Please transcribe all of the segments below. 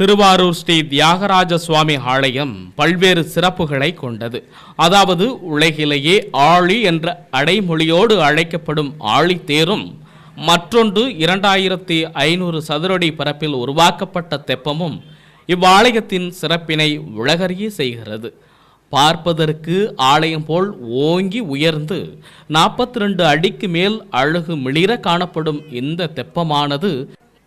திருவாரூர் ஸ்ரீ தியாகராஜ சுவாமி ஆலயம் பல்வேறு சிறப்புகளை கொண்டது. அதாவது உலகிலேயே ஆழி என்ற அடைமொழியோடு அழைக்கப்படும் ஆழி தேரும் மற்றொன்று இரண்டாயிரத்தி ஐநூறு சதுரடி பரப்பில் உருவாக்கப்பட்ட தெப்பமும் இவ்வாலயத்தின் சிறப்பினை உலகறிய செய்கிறது. பார்ப்பதற்கு ஆலயம் போல் ஓங்கி உயர்ந்து நாற்பத்தி ரெண்டு அடிக்கு மேல் அழகு மிளிர காணப்படும் இந்த தெப்பமானது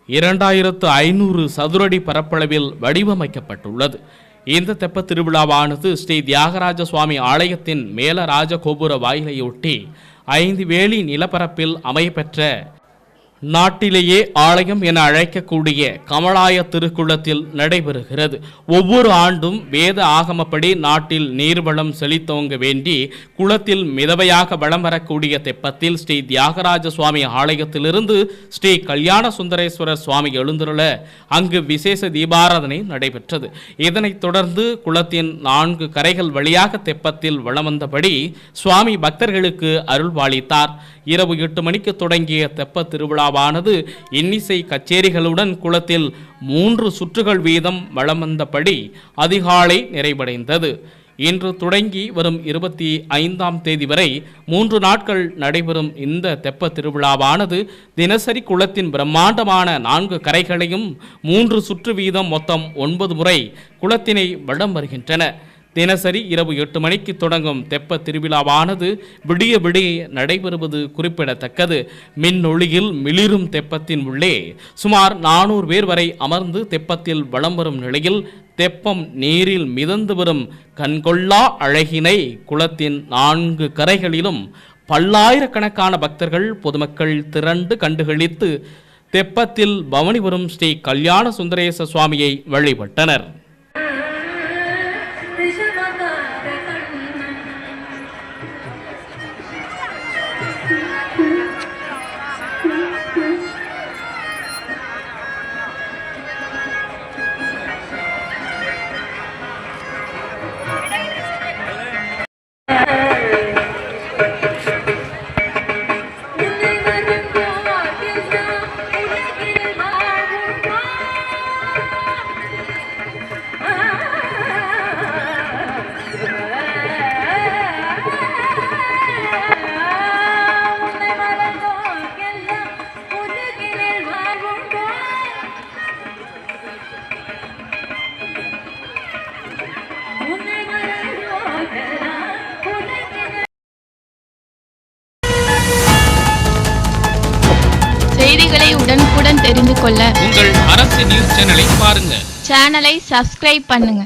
இரண்டாயிரத்து ஐநூறு சதுரடி பரப்பளவில் வடிவமைக்கப்பட்டுள்ளது. இந்த தெப்ப திருவிழாவானது ஸ்ரீ தியாகராஜ சுவாமி ஆலயத்தின் மேல ராஜகோபுர வாயிலையொட்டி ஐந்து வேலி நிலப்பரப்பில் அமையப்பெற்ற நாட்டிலேயே ஆலயம் என அழைக்கக்கூடிய கமலாய திருக்குளத்தில் நடைபெறுகிறது. ஒவ்வொரு ஆண்டும் வேத ஆகமப்படி நாட்டில் நீர்வளம் செழித்தோங்க வேண்டி குளத்தில் மிதவையாக வளம் வரக்கூடிய தெப்பத்தில் ஸ்ரீ தியாகராஜ சுவாமி ஆலயத்திலிருந்து ஸ்ரீ கல்யாண சுந்தரேஸ்வரர் சுவாமி எழுந்துள்ள அங்கு விசேஷ தீபாராதனை நடைபெற்றது. இதனைத் தொடர்ந்து குளத்தின் நான்கு கரைகள் வழியாக தெப்பத்தில் வளம் வந்தபடி சுவாமி பக்தர்களுக்கு அருள்வாளித்தார். இரவு எட்டு மணிக்கு தொடங்கிய தெப்ப திருவிழா விழாவானது இன்னிசை கச்சேரிகளுடன் குளத்தில் மூன்று சுற்றுகள் வீதம் வளம் வந்தபடி அதிகாலை நிறைவடைந்தது. இன்று தொடங்கி வரும் இருபத்தி ஐந்தாம் தேதி வரை மூன்று நாட்கள் நடைபெறும் இந்த தெப்ப திருவிழாவானது தினசரி குளத்தின் பிரம்மாண்டமான நான்கு கரைகளையும் மூன்று சுற்று வீதம் மொத்தம் ஒன்பது முறை குளத்தினை வடம் வருகின்றன. தினசரி இரவு எட்டு மணிக்கு தொடங்கும் தெப்ப திருவிழாவானது விடிய விடிய நடைபெறுவது குறிப்பிடத்தக்கது. மின்னொளியில் மிளிரும் தெப்பத்தின் உள்ளே சுமார் நானூறு பேர் வரை அமர்ந்து தெப்பத்தில் வலம் வரும் நிலையில் தெப்பம் நீரில் மிதந்து வரும் கண்கொள்ளா அழகினை குளத்தின் நான்கு கரைகளிலும் பல்லாயிரக்கணக்கான பக்தர்கள் பொதுமக்கள் திரண்டு கண்டுகளித்து தெப்பத்தில் பவனி வரும் ஸ்ரீ கல்யாண சுந்தரேச சுவாமியை வழிபட்டனர். உடனுக்குடன் தெரிந்து கொள்ள உங்கள் அரசு நியூஸ் சேனலை பாருங்க. சேனலை சப்ஸ்கிரைப் பண்ணுங்க.